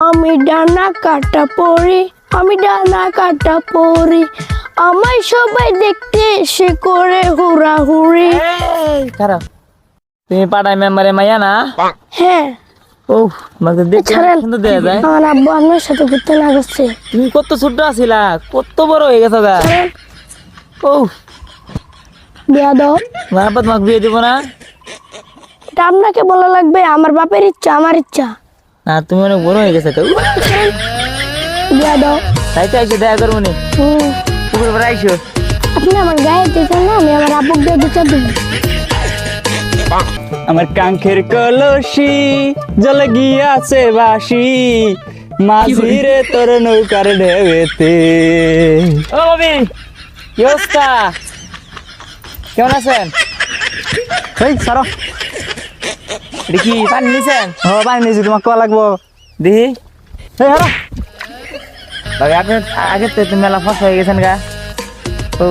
আমি ডানা কাটা পড়ি আমি ডানা কাটা পড়ি আমায় সবাই দেখতে এসে করে হুড়াহুড়ি। খারাপ তুমি পাড়ায় মেম্বারে মাইয়া না? হ্যাঁ। ও তোমাকে দেখতে ছাড়েন। সুন্দর দেয়া যায়। আমার আব্বু আপনার সাথে ঘুরতে না গেছে। তুমি কত ছোট আছিলা কত বড় হয়ে গেছো গা। ও বিয়া দাও। তোমার আব্বা তোমাকে বিয়ে দিব না? এটা আপনাকে বলা লাগবে আমার বাপের ইচ্ছা আমার ইচ্ছা। না তুমি অনেক বড় হয়ে গেছো তো। তাই তো এসে দেখা করব নি। পুকুর পরে আইসো। আপনি আমার গায়ে দিতেন না আমি আমার আব্বুক দিয়ে দিতে দেবো আমার কাঙ্খের কলসি জলে গিয়াছে বাসি মাঝিরে তোর নৌকার ঢেবেতে ও ববি কি অবস্থা? কেমন আছেন? এই সারো কি পানি নিছেন হ পানি নিয়েছি তোমার কয়া লাগবো। দেখি। এই হারো ভাই আপনি আগে তো তুমি মেলা ফস হয়ে গেছেন গা ও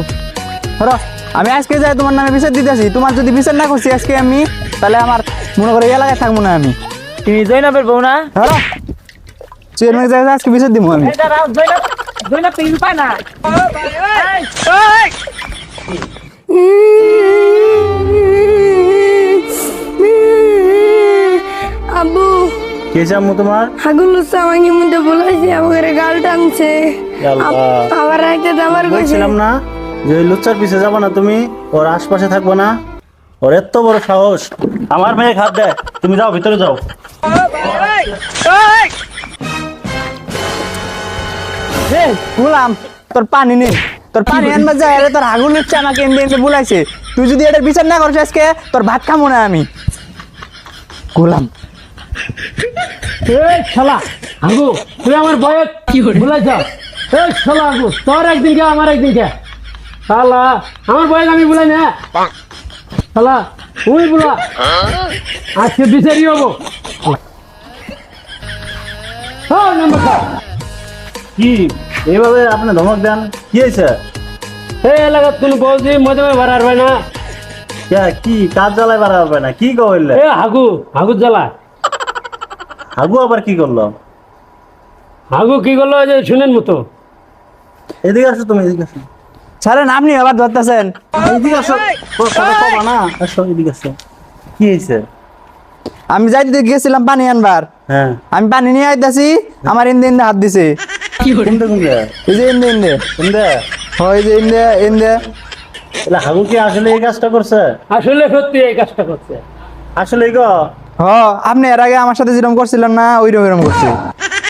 হারো আমি আজকে যাই তোমার নামে বিচার দিতেছি তোমার যদি বিচার না করছি আজকে আমি তাহলে আমার মনে করে এলাকায় থাকব না আমি। তুমি জৈনবের বউ না হারো চেয়ারম্যান জায়গায় আজকে বিচার দিব আমি। জৈনব জৈনব তুমি পায় না কে চাম্মু তোমার? হাগুলো সামাঙ্গি আমাকে গাল টানছে। আল্লাহ। আবার রাইতে আমার কইছে বলছিলাম না যে ওই লুচ্চার পিছে যাব না তুমি ওর আশপাশে থাকব না। ওর এত বড় সাহস। আমার মেয়ে খাদ দেয় তুমি যাও ভিতরে যাও। এই গুলাম তোর পানি নেই। তোর পানি যায় আরে তোর আগুন হচ্ছে আমাকে এমনি এমনি বুলাইছে তুই যদি এটার বিচার না করিস আজকে তোর ভাত খামো না আমি। গোলাম এই শালা আগু তুই আমার বয়স কি ভুলে যা এই শালা আগু তোর একদিন কে আমার একদিন কে? শালা আমার বয়স আমি বলাই না। শালা তুই বলা আজকে বিচারি হব। হ্যাঁ নম্বর কি? এইভাবে আপনি ধমক দেন? কি হয়েছে? এই এলাকার তুমি বলছি মজা ভাই না। কে, কি? কাজ জ্বালায় বাড়া হবে না? কি কইলে? এ হাগু হাগু জ্বালা হাগু আবার কি করল? হাগু কি করল? যে শুনেন মতো। এদিকে আসো তুমি এদিকে আসো। ছাড়েন আপনি আবার ধরতেছেন। এদিকে আসো। কথা কবা না। আসো এদিকে আসো। কি হয়েছে? আমি যাইতে গেছিলাম পানি আনবার। হ্যাঁ। আমি পানি নিয়ে আইতাছি আমার ইন্দে ইন্দে হাত দিছে। কোনটা কোনটা? এই যে ইন্দে ইন্দে। কোনটা? হয় যে ইন্দে ইন্দে। এলা হাগু কি আসলে এই কাজটা করছে? আসলে সত্যি এই কাজটা করছে। আসলে গো হ আপনি এর আগে আমার সাথে যেরকম করছিলেন না ওইরকম করছি।